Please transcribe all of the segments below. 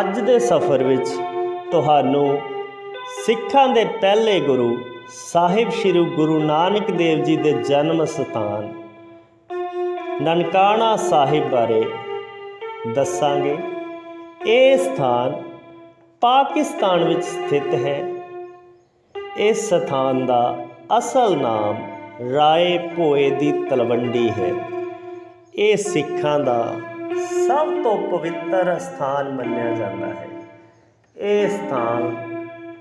ਅੱਜ ਦੇ ਸਫ਼ਰ ਵਿੱਚ ਤੁਹਾਨੂੰ ਸਿੱਖਾਂ ਦੇ ਪਹਿਲੇ ਗੁਰੂ ਸਾਹਿਬ ਸ੍ਰੀ ਗੁਰੂ ਨਾਨਕ ਦੇਵ ਜੀ ਦੇ ਜਨਮ ਸਥਾਨ ਨਨਕਾਣਾ ਸਾਹਿਬ ਬਾਰੇ ਦੱਸਾਂਗੇ। ਇਹ ਸਥਾਨ ਪਾਕਿਸਤਾਨ ਵਿੱਚ ਸਥਿਤ ਹੈ। ਇਸ ਸਥਾਨ ਦਾ ਅਸਲ ਨਾਮ ਰਾਏ ਭੋਏ ਦੀ ਤਲਵੰਡੀ ਹੈ। ਇਹ ਸਿੱਖਾਂ ਦਾ ਸਭ ਤੋਂ ਪਵਿੱਤਰ ਸਥਾਨ ਮੰਨਿਆ ਜਾਂਦਾ ਹੈ। ਇਹ ਸਥਾਨ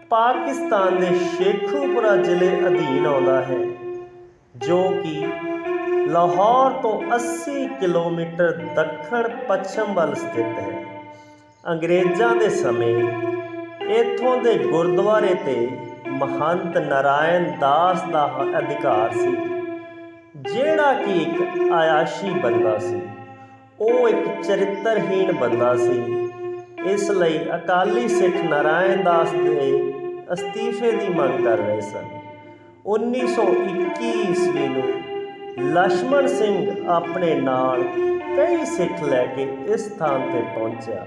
ਪਾਕਿਸਤਾਨ ਦੇ ਸ਼ੇਖੂਪੁਰਾ ਜ਼ਿਲ੍ਹੇ ਅਧੀਨ ਆਉਂਦਾ ਹੈ, ਜੋ ਕਿ ਲਾਹੌਰ ਤੋਂ 80 ਕਿਲੋਮੀਟਰ ਦੱਖਣ ਪੱਛਮ ਵੱਲ ਸਥਿਤ ਹੈ। ਅੰਗਰੇਜ਼ਾਂ ਦੇ ਸਮੇਂ ਇੱਥੋਂ ਦੇ ਗੁਰਦੁਆਰੇ ਤੇ ਮਹੰਤ ਨਾਰਾਇਣ ਦਾਸ ਦਾ ਅਧਿਕਾਰ ਸੀ, ਜਿਹੜਾ ਕਿ ਇੱਕ ਆਯਾਸ਼ੀ ਬੰਦਾ ਸੀ। ਉਹ ਇੱਕ ਚਰਿੱਤਰਹੀਣ ਬੰਦਾ ਸੀ। ਇਸ ਲਈ ਅਕਾਲੀ ਸਿੱਖ ਨਾਰਾਇਣ ਦਾਸ ਦੇ ਅਸਤੀਫੇ ਦੀ ਮੰਗ ਕਰ ਰਹੇ ਸਨ। 1921 ਈਸਵੀ ਨੂੰ ਲక్ష్మణ ਸਿੰਘ ਆਪਣੇ ਨਾਲ ਕਈ ਸਿੱਖ ਲੈ ਕੇ ਇਸ ਥਾਂ ਤੇ ਪਹੁੰਚਿਆ।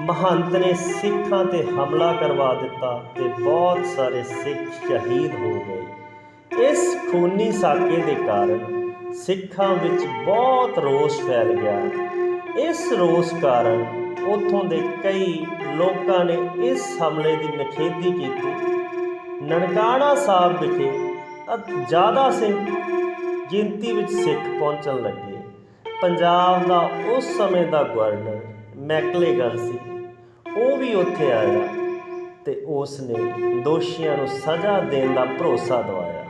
ਮਹੰਤ ਨੇ ਸਿੱਖਾਂ ਤੇ ਹਮਲਾ ਕਰਵਾ ਦਿੱਤਾ ਤੇ ਬਹੁਤ ਸਾਰੇ ਸਿੱਖ ਸ਼ਹੀਦ ਹੋ ਗਏ। ਇਸ ਖੂਨੀ ਸਾਕੇ ਦੇ ਕਾਰਨ ਸਿੱਖਾਂ ਵਿੱਚ ਬਹੁਤ ਰੋਸ ਫੈਲ ਗਿਆ। ਇਸ ਰੋਸ ਕਾਰਨ ਉਥੋਂ ਦੇ ਕਈ ਲੋਕਾਂ ਨੇ ਇਸ ਹਮਲੇ ਦੀ ਨਿਖੇਧੀ ਕੀਤੀ। ਨਨਕਾਣਾ ਸਾਹਿਬ ਵਿਖੇ ਜ਼ਿਆਦਾ ਸਿੰਘ ਗਿਣਤੀ ਵਿੱਚ ਸਿੱਖ ਪਹੁੰਚਣ ਲੱਗੇ। ਪੰਜਾਬ ਦਾ ਉਸ ਸਮੇਂ ਦਾ ਗਵਰਨਰ ਮੈਕਲੇਗਨ ਸੀ। ਉਹ ਵੀ ਉੱਥੇ ਆਇਆ ਤੇ ਉਸ ਨੇ ਦੋਸ਼ੀਆਂ ਨੂੰ ਸਜ਼ਾ ਦੇਣ ਦਾ ਭਰੋਸਾ ਦਵਾਇਆ।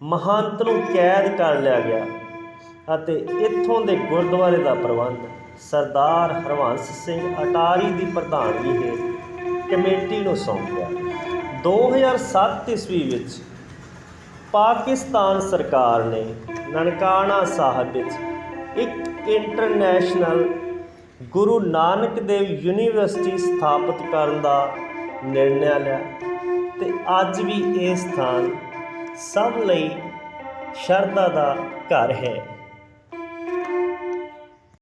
ਮਹੰਤ ਨੂੰ ਕੈਦ ਕਰ ਲਿਆ ਗਿਆ ਅਤੇ ਇੱਥੋਂ ਦੇ ਗੁਰਦੁਆਰੇ ਦਾ ਪ੍ਰਬੰਧ ਸਰਦਾਰ ਹਰਵੰਸ ਸਿੰਘ ਅਟਾਰੀ ਦੀ ਪ੍ਰਧਾਨਗੀ ਹੇਠ ਕਮੇਟੀ ਨੂੰ ਸੌਂਪਿਆ 2007 ਈਸਵੀ ਵਿੱਚ ਪਾਕਿਸਤਾਨ ਸਰਕਾਰ ਨੇ ਨਨਕਾਣਾ ਸਾਹਿਬ ਵਿੱਚ ਇੱਕ ਇੰਟਰਨੈਸ਼ਨਲ ਗੁਰੂ ਨਾਨਕ ਦੇਵ ਯੂਨੀਵਰਸਿਟੀ ਸਥਾਪਿਤ ਕਰਨ ਦਾ ਨਿਰਣੈ ਲਿਆ ਤੇ ਅੱਜ ਵੀ ਇਹ ਸਥਾਨ ਸਭ ਲਈ ਸ਼ਰਧਾ ਦਾ ਘਰ ਹੈ।